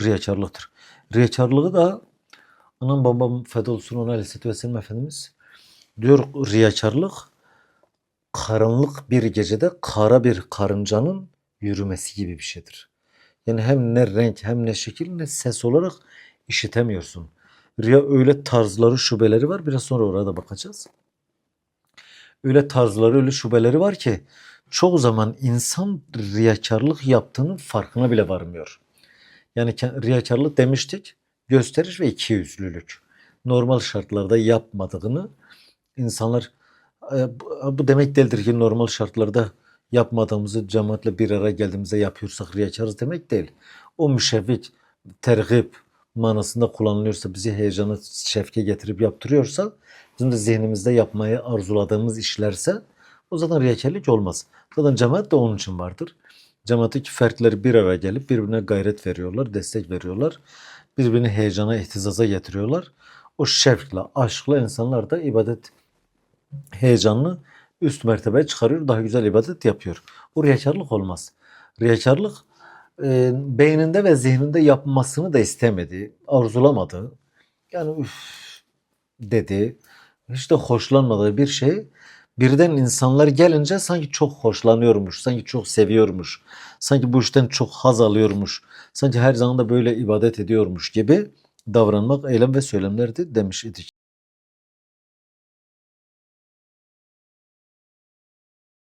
riyakarlıktır. Riyakarlığı da anam babam feda olsun ona aleyhisselatü vesselam Efendimiz diyor riyakarlık karanlık bir gecede kara bir karıncanın yürümesi gibi bir şeydir. Yani hem ne renk hem ne şekil ne ses olarak işitemiyorsun. Riya öyle tarzları şubeleri var. Biraz sonra oraya da bakacağız. Öyle tarzları öyle şubeleri var ki çoğu zaman insan riyakarlık yaptığının farkına bile varmıyor. Yani riyakarlık demiştik gösteriş ve ikiyüzlülük. Normal şartlarda yapmadığını insanlar e, bu demek değildir ki normal şartlarda yapmadığımızı cemaatle bir araya geldiğimizde yapıyorsak riyakarız demek değil. O müşevvik, tergip manasında kullanılıyorsa, bizi heyecana, şefke getirip yaptırıyorsa, bizim de zihnimizde yapmayı arzuladığımız işlerse o zaman riyakarlık olmaz. Zaten cemaat de onun için vardır. Cemaatteki fertleri bir araya gelip birbirine gayret veriyorlar, destek veriyorlar. Birbirini heyecana, ihtizaza getiriyorlar. O şevkle, aşkla insanlar da ibadet heyecanını üst mertebeye çıkarıyor. Daha güzel ibadet yapıyor. O riyakarlık olmaz. Riyakarlık e, beyninde ve zihninde yapmasını da istemedi. Arzulamadı. Yani üf dedi. Hiç de hoşlanmadığı bir şey birden insanlar gelince sanki çok hoşlanıyormuş, sanki çok seviyormuş, sanki bu işten çok haz alıyormuş, sanki her zaman da böyle ibadet ediyormuş gibi davranmak eylem ve söylemlerdi demiş idik.